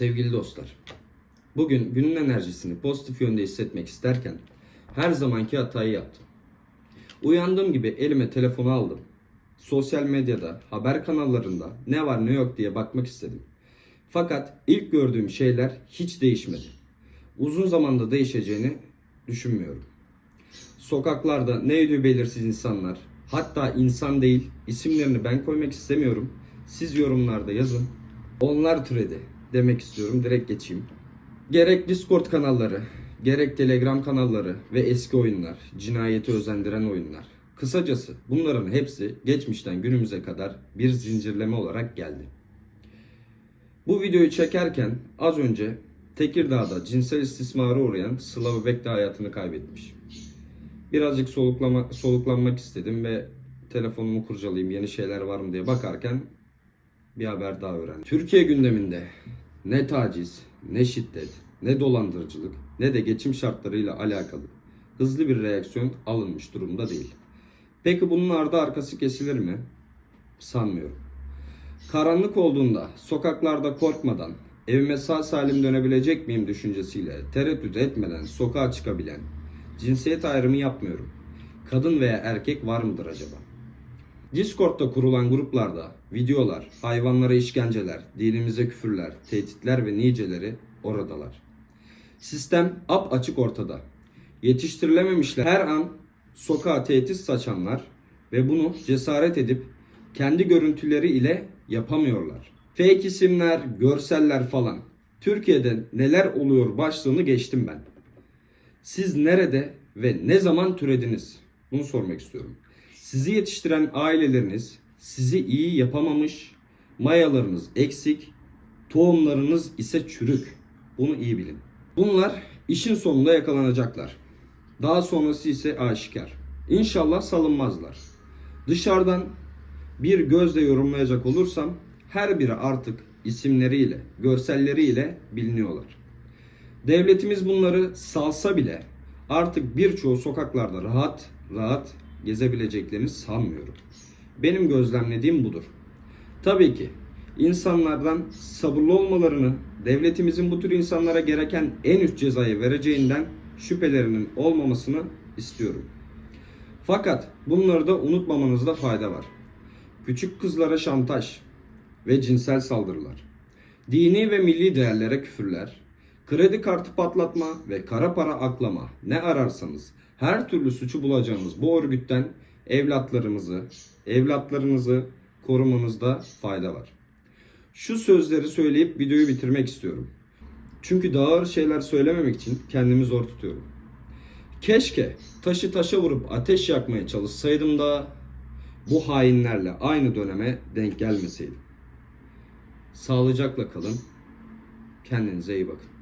Sevgili dostlar, bugün günün enerjisini pozitif yönde hissetmek isterken her zamanki hatayı yaptım. Uyandığım gibi elime telefonu aldım. Sosyal medyada, haber kanallarında ne var ne yok diye bakmak istedim. Fakat ilk gördüğüm şeyler hiç değişmedi. Uzun zamanda değişeceğini düşünmüyorum. Sokaklarda ne ödüğü belirsiz insanlar, hatta insan değil, isimlerini ben koymak istemiyorum. Siz yorumlarda yazın. Onlar türedi demek istiyorum. Direkt geçeyim. Gerek Discord kanalları, gerek Telegram kanalları ve eski oyunlar, cinayeti özendiren oyunlar. Kısacası bunların hepsi geçmişten günümüze kadar bir zincirleme olarak geldi. Bu videoyu çekerken az önce Tekirdağ'da cinsel istismara uğrayan Sıla Bebek de hayatını kaybetmiş. Birazcık soluklama, soluklanmak istedim ve telefonumu kurcalayayım yeni şeyler var mı diye bakarken bir haber daha öğrendim. Türkiye gündeminde ne taciz, ne şiddet, ne dolandırıcılık, ne de geçim şartlarıyla alakalı hızlı bir reaksiyon alınmış durumda değil. Peki bunun ardı arkası kesilir mi? Sanmıyorum. Karanlık olduğunda sokaklarda korkmadan evime sağ salim dönebilecek miyim düşüncesiyle tereddüt etmeden sokağa çıkabilen, cinsiyet ayrımı yapmıyorum. Kadın veya erkek var mıdır acaba? Discord'da kurulan gruplarda videolar, hayvanlara işkenceler, dinimize küfürler, tehditler ve niceleri oradalar. Sistem ap açık ortada. Yetiştirilememişler her an sokağa tehdit saçanlar ve bunu cesaret edip kendi görüntüleri ile yapamıyorlar. Fake isimler, görseller falan. Türkiye'de neler oluyor başlığını geçtim ben. Siz nerede ve ne zaman türediniz? Bunu sormak istiyorum. Sizi yetiştiren aileleriniz sizi iyi yapamamış, mayalarınız eksik, tohumlarınız ise çürük. Bunu iyi bilin. Bunlar işin sonunda yakalanacaklar. Daha sonrası ise aşikar. İnşallah salınmazlar. Dışarıdan bir gözle yorumlayacak olursam her biri artık isimleriyle, görselleriyle biliniyorlar. Devletimiz bunları salsa bile artık birçoğu sokaklarda rahat rahat gezebileceklerini sanmıyorum. Benim gözlemlediğim budur. Tabii ki insanlardan sabırlı olmalarını, devletimizin bu tür insanlara gereken en üst cezayı vereceğinden şüphelerinin olmamasını istiyorum. Fakat bunları da unutmamanızda fayda var. Küçük kızlara şantaj ve cinsel saldırılar, dini ve milli değerlere küfürler, kredi kartı patlatma ve kara para aklama ne ararsanız her türlü suçu bulacağınız bu örgütten evlatlarımızı, evlatlarınızı korumanızda fayda var. Şu sözleri söyleyip videoyu bitirmek istiyorum. Çünkü daha ağır şeyler söylememek için kendimi zor tutuyorum. Keşke taşı taşa vurup ateş yakmaya çalışsaydım da bu hainlerle aynı döneme denk gelmeseydim. Sağlıcakla kalın. Kendinize iyi bakın.